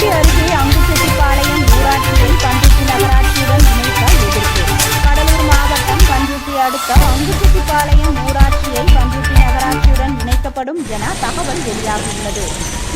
பண்ருட்டி அருகே அங்குச்செட்டிப்பாளையம் ஊராட்சியை பண்ருட்டி நகராட்சியுடன் இணைக்க எதிர்ப்பு. கடலூர் மாவட்டம் பண்ருட்டி அடுத்த அங்குச்செட்டிப்பாளையம் ஊராட்சியை பண்ருட்டி நகராட்சியுடன் இணைக்கப்படும் என தகவல் வெளியாகியுள்ளது.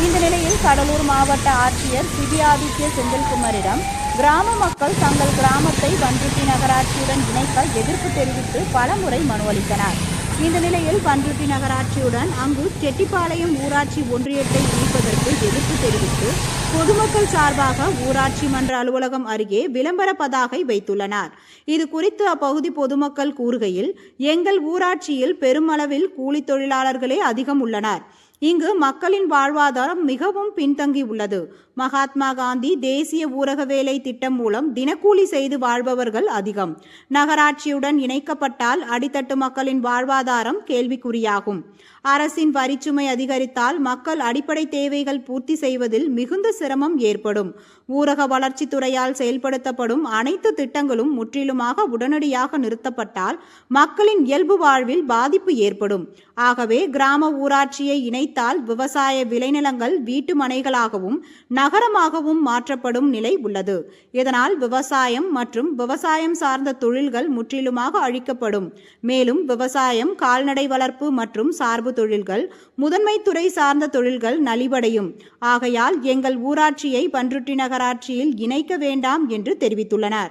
இந்த நிலையில் கடலூர் மாவட்ட ஆட்சியர் சிபி ஆதித்ய செந்தில்குமாரிடம் கிராம மக்கள் தங்கள் கிராமத்தை பண்ருட்டி நகராட்சியுடன் இணைக்க எதிர்ப்பு தெரிவித்து பலமுறை மனு அளித்தனர். இந்த நிலையில் பண்ருட்டி நகராட்சியுடன் அங்கு செட்டிப்பாளையம் ஊராட்சி ஒன்றியத்தை இணைப்பதற்கு எதிர்ப்பு தெரிவித்து பொதுமக்கள் சார்பாக ஊராட்சி மன்ற அலுவலகம் அருகே விளம்பர பதாகை வைத்துள்ளனர். இது குறித்து அப்பகுதி பொதுமக்கள் கூறுகையில் எங்கள் ஊராட்சியில் பெருமளவில் கூலித் தொழிலாளர்களே அதிகம் உள்ளனர். இங்கு மக்களின் வாழ்வாதாரம் மிகவும் பின்தங்கி உள்ளது மகாத்மா காந்தி தேசிய ஊரக வேலை திட்டம் மூலம் தினக்கூலி செய்து வாழ்பவர்கள் அதிகம். நகராட்சியுடன் இணைக்கப்பட்டால் அடித்தட்டு மக்களின் வாழ்வாதாரம் கேள்விக்குறியாகும். அரசின் வரிச்சுமை அதிகரித்தால் மக்கள் அடிப்படை தேவைகள் பூர்த்தி செய்வதில் மிகுந்த சிரமம் ஏற்படும். ஊரக வளர்ச்சித் துறையால் செயல்படுத்தப்படும் அனைத்து திட்டங்களும் முற்றிலுமாக உடனடியாக நிறுத்தப்பட்டால் மக்களின் இயல்பு வாழ்வில் பாதிப்பு ஏற்படும். ஆகவே கிராம ஊராட்சியை இணைத்தால் விவசாய விளைநிலங்கள் வீட்டு மனைகளாகவும் நகரமாகவும் மாற்றப்படும் நிலை உள்ளது. இதனால் விவசாயம் மற்றும் விவசாயம் சார்ந்த தொழில்கள் முற்றிலுமாக அழிக்கப்படும். மேலும் விவசாயம் கால்நடை வளர்ப்பு மற்றும் சார்பு தொழில்கள் முதன்மை துறை சார்ந்த தொழில்கள் நலிவடையும். ஆகையால் எங்கள் ஊராட்சியை பன்ருட்டி நகராட்சியில் இணைக்க வேண்டாம் என்று தெரிவித்துள்ளனர்.